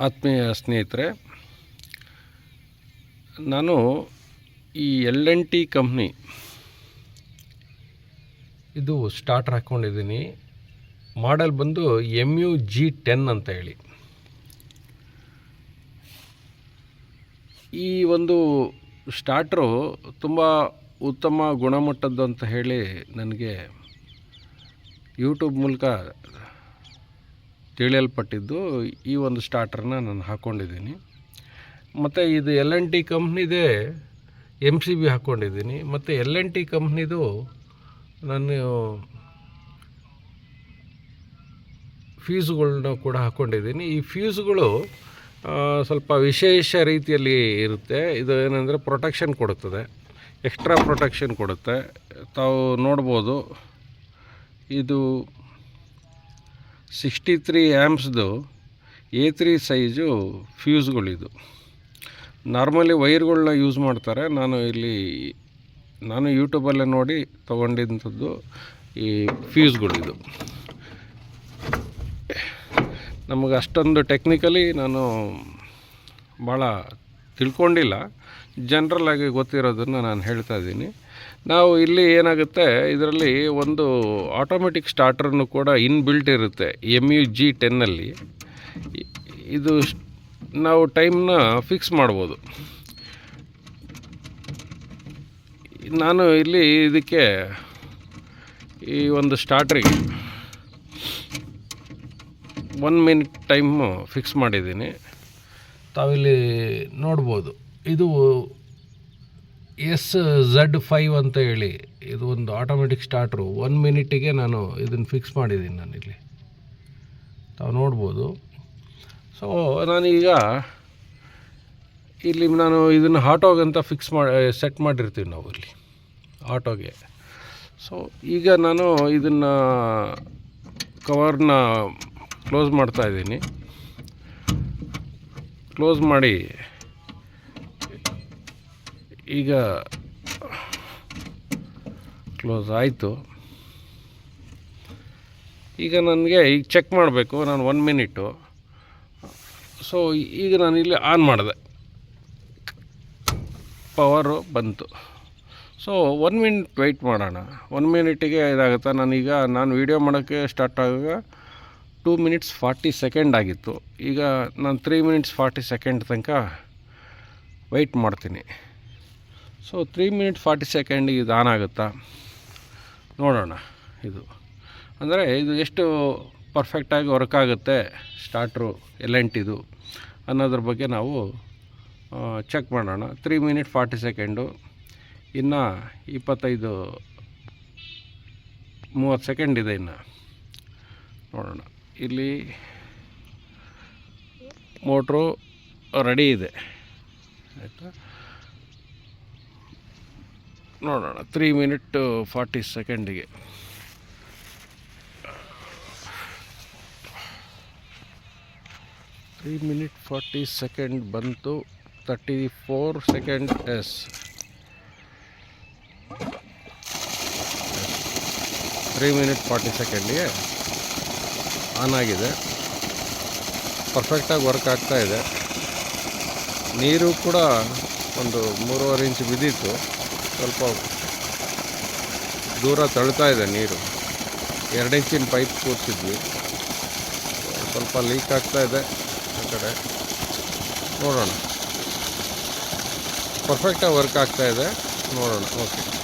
ಆತ್ಮೀಯ ಸ್ನೇಹಿತರೆ, ನಾನು ಈ ಎಲ್ ಎನ್ ಟಿ ಕಂಪ್ನಿ ಇದು ಸ್ಟಾರ್ಟರ್ ಹಾಕ್ಕೊಂಡಿದ್ದೀನಿ ಮಾಡೆಲ್ ಬಂದು ಎಂ ಯು ಜಿ ಟೆನ್ ಅಂತ ಹೇಳಿ. ಈ ಒಂದು ಸ್ಟಾರ್ಟ್ರು ತುಂಬ ಉತ್ತಮ ಗುಣಮಟ್ಟದ್ದು ಅಂತ ಹೇಳಿ ನನಗೆ ಯೂಟ್ಯೂಬ್ ಮೂಲಕ ತಿಳಿಯಲ್ಪಟ್ಟಿದ್ದು ಈ ಒಂದು ಸ್ಟಾರ್ಟರ್ನ ನಾನು ಹಾಕ್ಕೊಂಡಿದ್ದೀನಿ ಮತ್ತು ಇದು ಎಲ್ ಎನ್ ಟಿ ಕಂಪ್ನಿದೇ ಎಂ ಸಿ ಬಿ ಹಾಕ್ಕೊಂಡಿದ್ದೀನಿ ಮತ್ತು ಎಲ್ ಎನ್ ಟಿ ಕಂಪ್ನಿದು ನಾನು ಫ್ಯೂಸ್ಗಳನ್ನ ಕೂಡ ಹಾಕ್ಕೊಂಡಿದ್ದೀನಿ ಈ ಫ್ಯೂಸ್ಗಳು ಸ್ವಲ್ಪ ವಿಶೇಷ ರೀತಿಯಲ್ಲಿ ಇರುತ್ತೆ. ಇದು ಏನಂದರೆ ಪ್ರೊಟೆಕ್ಷನ್ ಕೊಡುತ್ತದೆ. ಎಕ್ಸ್ಟ್ರಾ ಪ್ರೊಟೆಕ್ಷನ್ ಕೊಡುತ್ತೆ. ತಾವು ನೋಡ್ಬೋದು, ಇದು ಸಿಕ್ಸ್ಟಿ ತ್ರೀ ಆ್ಯಮ್ಸ್ದು ಎ ತ್ರೀ ಸೈಜು ಫ್ಯೂಸ್ಗಳಿದು. ನಾರ್ಮಲಿ ವೈರ್ಗಳನ್ನ ಯೂಸ್ ಮಾಡ್ತಾರೆ. ನಾನು ಇಲ್ಲಿ, ನಾನು ಯೂಟ್ಯೂಬಲ್ಲೇ ನೋಡಿ ತೊಗೊಂಡಿದ್ದಂಥದ್ದು ಈ ಫ್ಯೂಸ್ಗಳಿದು. ನಮಗೆ ಅಷ್ಟೊಂದು ಟೆಕ್ನಿಕಲಿ ನಾನು ಭಾಳ ತಿಳ್ಕೊಂಡಿಲ್ಲ. ಜನ್ರಲಾಗಿ ಗೊತ್ತಿರೋದನ್ನು ನಾನು ಹೇಳ್ತಾ ಇದ್ದೀನಿ. ನಾವು ಇಲ್ಲಿ ಏನಾಗುತ್ತೆ, ಇದರಲ್ಲಿ ಒಂದು ಆಟೋಮೆಟಿಕ್ ಸ್ಟಾರ್ಟರ್ನು ಕೂಡ ಇನ್ ಬಿಲ್ಟ್ ಇರುತ್ತೆ ಎಂ ಯು ಜಿ ಟೆನ್ನಲ್ಲಿ ಇದು ನಾವು ಟೈಮ್ನ ಫಿಕ್ಸ್ ಮಾಡ್ಬೋದು. ನಾನು ಇಲ್ಲಿ ಇದಕ್ಕೆ ಈ ಒಂದು ಸ್ಟಾರ್ಟ್ರಿಗೆ ಒನ್ ಮಿನಿಟ್ ಟೈಮು ಫಿಕ್ಸ್ ಮಾಡಿದ್ದೀನಿ. ತಾವಿಲ್ಲಿ ನೋಡ್ಬೋದು. ಇದು ಎಸ್ ಝಡ್ ಫೈವ್ ಅಂತ ಹೇಳಿ ಇದು ಒಂದು ಆಟೋಮೆಟಿಕ್ ಸ್ಟಾರ್ಟ್ರು ಒನ್ ಮಿನಿಟಿಗೆ ನಾನು ಇದನ್ನು ಫಿಕ್ಸ್ ಮಾಡಿದ್ದೀನಿ ನಾನಿಲ್ಲಿ. ತಾವು ನೋಡ್ಬೋದು. ಸೊ ನಾನೀಗ ಇಲ್ಲಿ ನಾನು ಇದನ್ನು ಆಟೋಗಂತ ಫಿಕ್ಸ್ ಮಾಡಿ ಸೆಟ್ ಮಾಡಿರ್ತೀವಿ ನಾವು ಇಲ್ಲಿ ಆಟೋಗೆ ಸೊ ಈಗ ನಾನು ಇದನ್ನು ಕವರ್ನ ಕ್ಲೋಸ್ ಮಾಡ್ತಾ ಇದ್ದೀನಿ. ಕ್ಲೋಸ್ ಮಾಡಿ ಈಗ ಕ್ಲೋಸ್ ಆಯಿತು. ಈಗ ನನಗೆ ಈಗ ಚೆಕ್ ಮಾಡಬೇಕು, ನಾನು ಒನ್ ಮಿನಿಟು ಸೊ ಈಗ ನಾನು ಇಲ್ಲಿ ಆನ್ ಮಾಡಿದೆ. ಪವರು ಬಂತು. ಸೊ ಒನ್ ಮಿನಿಟ್ ವೆಯ್ಟ್ ಮಾಡೋಣ. ಒನ್ ಮಿನಿಟಿಗೆ ಇದಾಗುತ್ತೆ? ನಾನೀಗ, ನಾನು ವೀಡಿಯೋ ಮಾಡೋಕ್ಕೆ ಸ್ಟಾರ್ಟ್ ಆಗುವಾಗ ಟೂ ಮಿನಿಟ್ಸ್ ಫಾರ್ಟಿ ಸೆಕೆಂಡ್ ಆಗಿತ್ತು. ಈಗ ನಾನು ತ್ರೀ ಮಿನಿಟ್ಸ್ ಫಾರ್ಟಿ ಸೆಕೆಂಡ್ ತನಕ ವೆಯ್ಟ್ ಮಾಡ್ತೀನಿ. ಸೊ ತ್ರೀ ಮಿನಿಟ್ ಫಾರ್ಟಿ ಸೆಕೆಂಡಿಗೆ ಇದು ಆನ್ ಆಗುತ್ತಾ? ನೋಡೋಣ ಇದು. ಅಂದರೆ ಇದು ಎಷ್ಟು ಪರ್ಫೆಕ್ಟಾಗಿ ವರ್ಕ್ ಆಗುತ್ತೆ ಸ್ಟಾರ್ಟ್ರು ಎಲ್ ಅನ್ನೋದ್ರ ಬಗ್ಗೆ ನಾವು ಚೆಕ್ ಮಾಡೋಣ. ತ್ರೀ ಮಿನಿಟ್ ಫಾರ್ಟಿ ಸೆಕೆಂಡು ಇನ್ನು ಇಪ್ಪತ್ತೈದು ಮೂವತ್ತು ಸೆಕೆಂಡ್ ಇದೆ ಇನ್ನು. ನೋಡೋಣ. ಇಲ್ಲಿ ಮೋಟ್ರು ರೆಡಿ ಇದೆ. ಆಯಿತಾ? ನೋಡೋಣ. ತ್ರೀ ಮಿನಿಟ್ ಫಾರ್ಟಿ ಸೆಕೆಂಡಿಗೆ ತ್ರೀ ಮಿನಿಟ್ ಫಾರ್ಟಿ ಸೆಕೆಂಡ್ ಬಂತು. Thirty four seconds three minute forty ಸೆಕೆಂಡಿಗೆ ಆನ್ ಆಗಿದೆ. ಪರ್ಫೆಕ್ಟಾಗಿ ವರ್ಕ್ ಆಗ್ತಾ ಇದೆ. ನೀರು ಕೂಡ ಒಂದು ಮೂರುವರೆ ಇಂಚ್ ಬಿದ್ದಿತ್ತು. ಸ್ವಲ್ಪ ದೂರ ತಳ್ತಾ ಇದೆ ನೀರು. ಎರಡು ಇಂಚಿನ ಪೈಪ್ ಕೂರಿಸಿದ್ವಿ. ಸ್ವಲ್ಪ ಲೀಕ್ ಆಗ್ತಾ ಇದೆ ಆ ಕಡೆ. ನೋಡೋಣ. ಪರ್ಫೆಕ್ಟಾಗಿ ವರ್ಕ್ ಆಗ್ತಾ ಇದೆ. ನೋಡೋಣ. ಓಕೆ